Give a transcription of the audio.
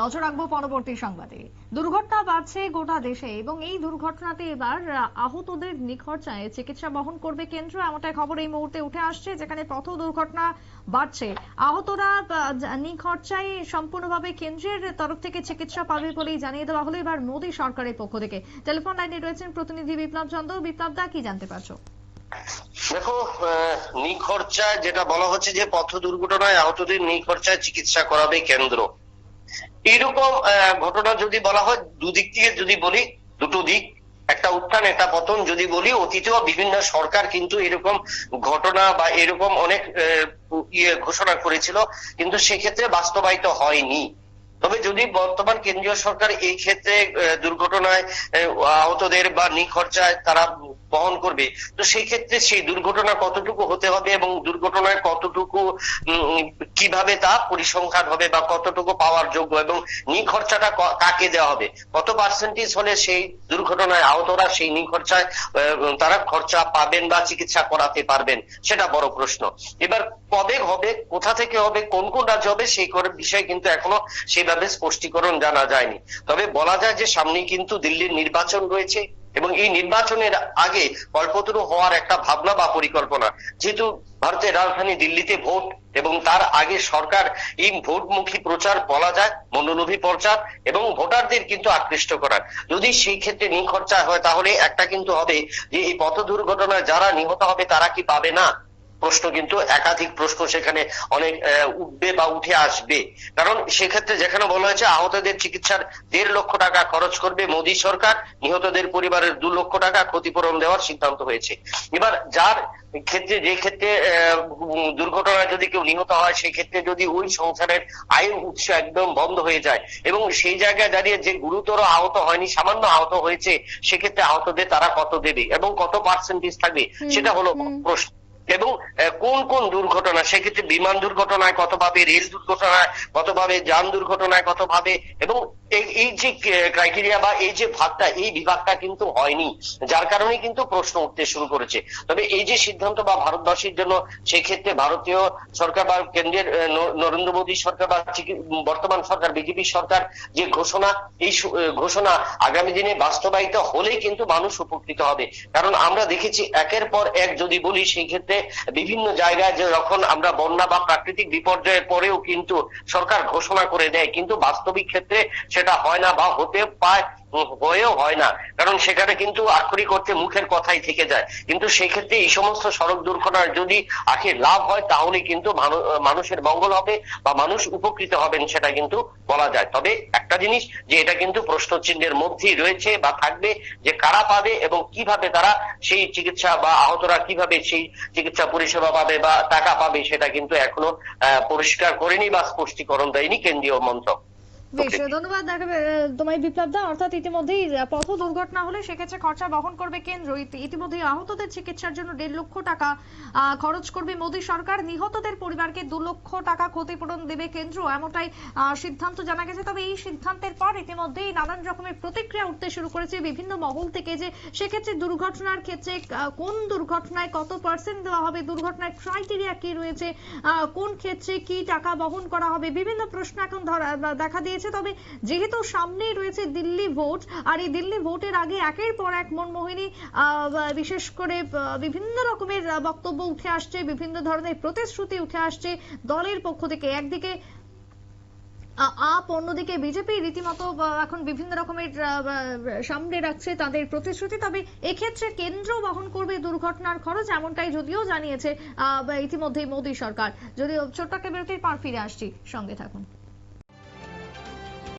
নজর রাখব পরবর্তী সংবাদে। দুর্ঘটনা বাড়ছে গোটা দেশে এবং এই দুর্ঘটনাতে এবার আহ, আহতদের নিখরচায় চিকিৎসা বহন করবে কেন্দ্র। এমনটাই খবর এই মুহূর্তে উঠে আসছে যেখানে পথ দুর্ঘটনা বাড়ছে। আহতরা নিখরচায় সম্পূর্ণভাবে কেন্দ্রের তরফ থেকে চিকিৎসা পাবে বলেই জানিয়ে দেওয়া হলো এবার মোদী সরকারের পক্ষ থেকে। টেলিফোন লাইনে রয়েছেন প্রতিনিধি বিপ্লব চন্দ্র বিপ্লব দা কি জানতে পারছ? দেখো নিখরচায় যেটা বলা হচ্ছে যে পথ দুর্ঘটনায় আহতদের নিখরচায় চিকিৎসা করাবে কেন্দ্র। এরকম ঘটনা যদি বলা হয়, দুদিক থেকে যদি বলি, দুটো দিক। একটা উত্থান, একটা পতন যদি বলি, অতীতেও বিভিন্ন সরকার কিন্তু এরকম ঘটনা বা এরকম অনেক ইয়ে ঘোষণা করেছিল, কিন্তু সেক্ষেত্রে বাস্তবায়িত হয়নি। তবে যদি বর্তমান কেন্দ্রীয় সরকার এই ক্ষেত্রে দুর্ঘটনায় আহতদের বা নিখরচায় তারা বহন করবে। তো সেই ক্ষেত্রে সেই দুর্ঘটনা কতটুকু হতে হবে এবং দুর্ঘটনায় কতটুকু কীভাবে তা পরিসংখ্যান হবে বা কতটুকু পাওয়ার যোগ্য এবং নিখরচাটা কাকে দেওয়া হবে? কত পার্সেন্টেজ হলে সেই দুর্ঘটনায় আহতরা সেই নিখরচায় তারা খরচা পাবেন বা চিকিৎসা করাতে পারবেন? সেটা বড় প্রশ্ন। এবার কবে হবে, কোথা থেকে হবে, কোন কোন রাজ্য হবে, সেই বিষয়ে কিন্তু এখনও সেভাবে স্পষ্টীকরণ জানা যায়নি। তবে বলা যায় যে সামনে কিন্তু দিল্লির নির্বাচন রয়েছে এবং এই নির্বাচনের আগে কল্পতরু হওয়ার একটা ভাবনা বা পরিকল্পনা। যেহেতু ভারতের রাজধানী দিল্লিতে ভোট এবং তার আগে সরকার এই ভোটমুখী প্রচার বলা যায়, মনোলোভী প্রচার এবং ভোটারদের কিন্তু আকৃষ্ট করার। যদি সেই ক্ষেত্রে নিখরচা হয়, তাহলে একটা কিন্তু হবে যে এই পথ দুর্ঘটনায় যারা নিহত হবে, তারা কি পাবে না? প্রশ্ন কিন্তু একাধিক প্রশ্ন সেখানে অনেক উঠবে বা উঠে আসবে। কারণ সেক্ষেত্রে যেখানে বলা হয়েছে আহতদের চিকিৎসার দেড় লক্ষ টাকা খরচ করবে মোদী সরকার নিহতদের পরিবারের দু লক্ষ টাকা ক্ষতিপূরণ দেওয়ার সিদ্ধান্ত হয়েছে। এবার যার ক্ষেত্রে যে ক্ষেত্রে দুর্ঘটনায় যদি কেউ নিহত হয় সেই ক্ষেত্রে যদি ওই সংসারের আয়ের উৎস একদম বন্ধ হয়ে যায় এবং সেই জায়গায় দাঁড়িয়ে যে গুরুতর আহত হয়নি সামান্য আহত হয়েছে সেক্ষেত্রে আহতদের তারা কত দেবে এবং কত পার্সেন্টেজ থাকবে সেটা হলো প্রশ্ন। এবং কোন কোন দুর্ঘটনা, সেক্ষেত্রে বিমান দুর্ঘটনায় কত ভাবে রেল দুর্ঘটনায় কত ভাবে যান দুর্ঘটনায় কত ভাবে এবং এই- যে ক্রাইটেরিয়া বা এই যে ভাগটা, এই বিভাগটা কিন্তু হয়নি, যার কারণে কিন্তু প্রশ্ন উঠতে শুরু করেছে। তবে এই যে সিদ্ধান্ত বা ভারতবাসীর জন্য, সেক্ষেত্রে ভারতীয় সরকার বা কেন্দ্রের নরেন্দ্র মোদী সরকার বা বর্তমান সরকার, বিজেপি সরকার যে ঘোষণা, এই ঘোষণা আগামী দিনে বাস্তবায়িত হলেই কিন্তু মানুষ উপকৃত হবে। কারণ আমরা দেখেছি একের পর এক যদি বলি সেই ক্ষেত্রে বিভিন্ন জায়গায় যখন আমরা বন্যা বা প্রাকৃতিক বিপর্যয়ের পরেও কিন্তু সরকার ঘোষণা করে দেয়, কিন্তু বাস্তবিক ক্ষেত্রে সেটা হয় না বা হতে পায়, হয়েও হয় না। কারণ সেখানে কিন্তু আক্ষরিক অর্থে মুখের কথাই থেকে যায়। কিন্তু সেই ক্ষেত্রে এই সমস্ত সড়ক দুর্ঘটনার যদি আখে লাভ হয়, তাহলে কিন্তু মানুষের মঙ্গল হবে বা মানুষ উপকৃত হবেন সেটা কিন্তু বলা যায়। তবে একটা জিনিস যে এটা কিন্তু প্রশ্ন চিহ্নের মধ্যেই রয়েছে বা থাকবে যে কারা পাবে এবং কীভাবে তারা সেই চিকিৎসা বা আহতরা কীভাবে সেই চিকিৎসা পরিষেবা পাবে বা টাকা পাবে সেটা কিন্তু এখনও পরিষ্কার করেনি বা স্পষ্টীকরণ দেয়নি কেন্দ্রীয় মন্ত্রক। বেশ ধন্যবাদ তোমায় বিপ্লব দা। অর্থাৎ ইতিমধ্যেই পথ দুর্ঘটনা হলে সেক্ষেত্রে খরচা বহন করবে কেন্দ্র। ইতিমধ্যেই আহতদের চিকিৎসার জন্য দেড় লক্ষ টাকা খরচ করবে মোদী সরকার। নিহতদের পরিবারকে দু লক্ষ টাকা ক্ষতিপূরণ দেবে কেন্দ্র এমনটাই সিদ্ধান্ত জানা গেছে। তবে এই সিদ্ধান্তের পর ইতিমধ্যেই নানান রকমের প্রতিক্রিয়া উঠতে শুরু করেছে বিভিন্ন মহল থেকে যে সেক্ষেত্রে দুর্ঘটনার ক্ষেত্রে কোন দুর্ঘটনায় কত পার্সেন্ট দেওয়া হবে দুর্ঘটনার ক্রাইটেরিয়া কি রয়েছে আহ, কোন ক্ষেত্রে কি টাকা বহন করা হবে বিভিন্ন প্রশ্ন এখন ধরা দেখা দিয়েছে। তবে যেহেতু সামনেই রয়েছে দিল্লি ভোট, আর এই দিল্লি ভোটের আগে একের পর এক মনমোহিনী বিশেষ করে বিভিন্ন রকমের বক্তব্য উঠে আসছে, বিভিন্ন ধরনের প্রতিশ্রুতি উঠে আসছে দলের পক্ষ থেকে। একদিকে আপ, অন্যদিকে বিজেপি রীতিমতো এখন বিভিন্ন রকমের সামনে রাখছে তাদের প্রতিশ্রুতি। তবে এক্ষেত্রে কেন্দ্র বহন করবে দুর্ঘটনার খরচ এমনটাই যদিও জানিয়েছে ইতিমধ্যেই মোদী সরকার। যদিও ছোট্ট একটা বিরতির পর ফিরে আসছি। সঙ্গে থাকুন।